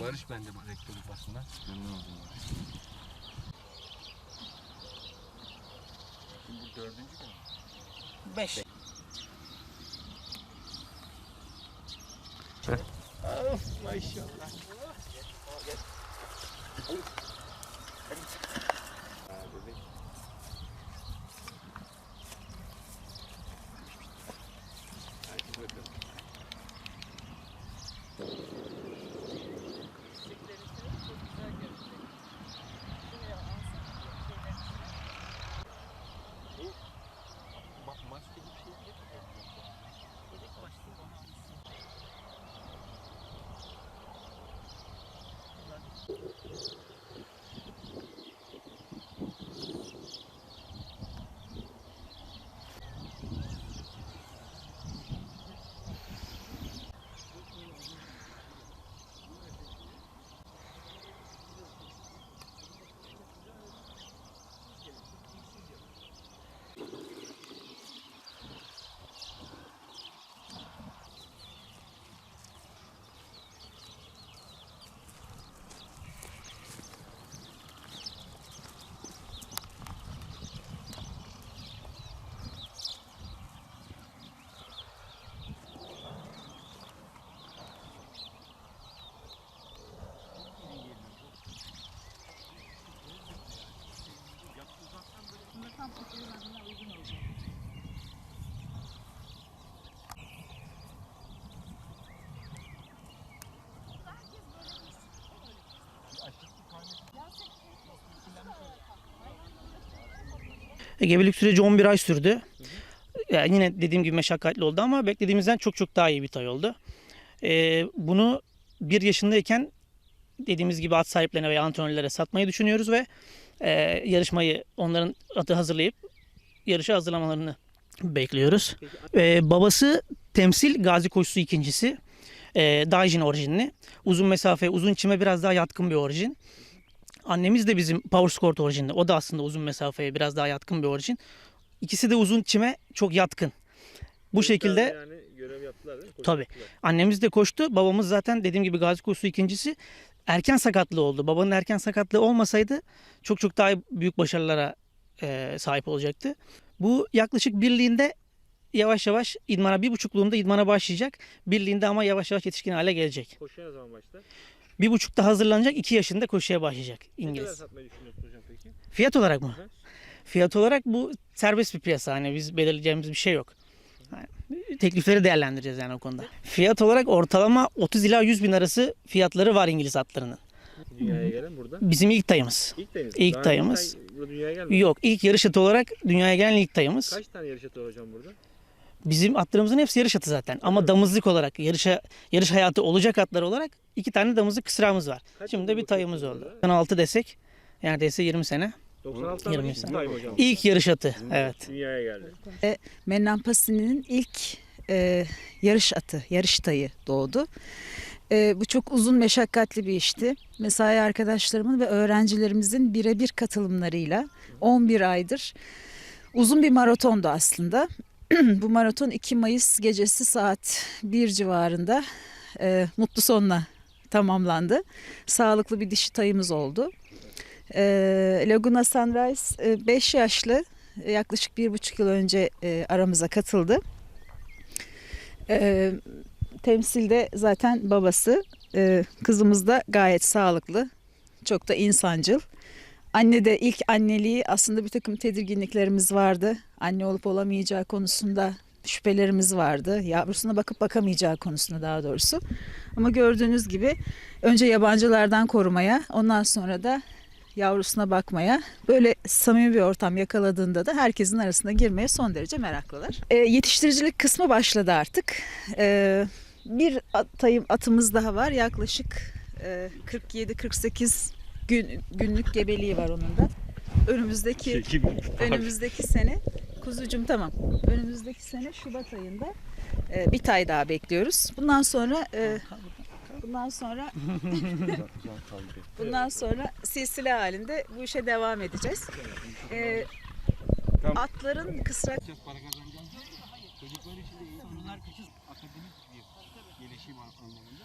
Barış ben de bu rektörlük basından. Memnun oldum Barış. Şimdi bu dördüncü gün mü? Beş. Of maşallah. Gebelik süreci 11 ay sürdü. Yani yine dediğim gibi meşakkatli oldu ama beklediğimizden çok çok daha iyi bir tay oldu. Ee, bunu bir yaşındayken dediğimiz gibi at sahiplerine veya antrenörlere satmayı düşünüyoruz ve e, yarışmayı onların atı hazırlayıp yarışa hazırlamalarını bekliyoruz. Ee, babası temsil gazi koşusu ikincisi. E, Daijin orijinli. Uzun mesafe, uzun çime biraz daha yatkın bir orijin. Annemiz de bizim Power Sport orijinli. O da aslında uzun mesafeye biraz daha yatkın bir orijin. İkisi de uzun çime çok yatkın. Bu şekilde yani yaptılar değil mi? Tabii. annemiz de koştu. Babamız zaten dediğim gibi gazi koşusu ikincisi. Erken sakatlığı oldu. Babanın erken sakatlığı olmasaydı çok çok daha büyük başarılara e, sahip olacaktı. Bu yaklaşık birliğinde yavaş yavaş idmana bir buçukluğunda idmana başlayacak. Birliğinde ama yavaş yavaş yetişkin hale gelecek. Koşuya ne zaman başlar? Bir buçukta hazırlanacak. iki yaşında koşuya başlayacak Ne kadar İngiliz. satmayı düşünüyorsun hocam peki? Fiyat olarak mı? Hı. Fiyat olarak bu serbest bir piyasa. Hani biz belirleyeceğimiz bir şey yok. Yani teklifleri değerlendireceğiz yani o konuda. Fiyat olarak ortalama 30 ila 100 bin arası fiyatları var İngiliz atlarının. Dünyaya gelen burada. Bizim ilk tayımız. İlk tayımız. İlk Daha tayımız. Burada dünyaya gelmedi. Yok ilk yarış atı olarak dünyaya gelen ilk tayımız. Kaç tane yarış atı var hocam burada? Bizim atlarımızın hepsi yarış atı zaten. Ama Evet. damızlık olarak yarışa yarış hayatı olacak atlar olarak iki tane damızlık kısrağımız var. Kaç Şimdi de bir tayımız oldu. burada? 16 desek neredeyse 20 sene. 96 tane 20 ilk sene. tay mı hocam? İlk yarış atı. Evet. Dünyaya geldi. Mennan Pasini'nin ilk e, yarış atı, yarış tayı doğdu. E, bu çok uzun meşakkatli bir işti. Mesai arkadaşlarımın ve öğrencilerimizin birebir katılımlarıyla 11 aydır uzun bir maratondu aslında. bu maraton 2 Mayıs gecesi saat 1 civarında e, mutlu sonla tamamlandı. Sağlıklı bir dişi tayımız oldu. E, Laguna Sunrise 5 yaşlı e, yaklaşık bir buçuk yıl önce e, aramıza katıldı. E, temsilde zaten babası, e, kızımız da gayet sağlıklı, çok da insancıl. Anne de ilk anneliği aslında bir takım tedirginliklerimiz vardı. Anne olup olamayacağı konusunda şüphelerimiz vardı. Yavrusuna bakıp bakamayacağı konusunda daha doğrusu. Ama gördüğünüz gibi önce yabancılardan korumaya, ondan sonra da yavrusuna bakmaya, böyle samimi bir ortam yakaladığında da herkesin arasına girmeye son derece meraklılar. E, yetiştiricilik kısmı başladı artık. E, bir atayım, atımız daha var. Yaklaşık e, 47-48 gün, günlük gebeliği var onun da. Önümüzdeki önümüzdeki sene kuzucum tamam. Önümüzdeki sene Şubat ayında e, bir tay daha bekliyoruz. Bundan sonra e, bundan sonra bundan sonra silsile halinde bu işe devam edeceğiz. E, Tamam. atların kısrak. Çocuklar için de iyi. Bunlar küçük akademik bir gelişim anlamında.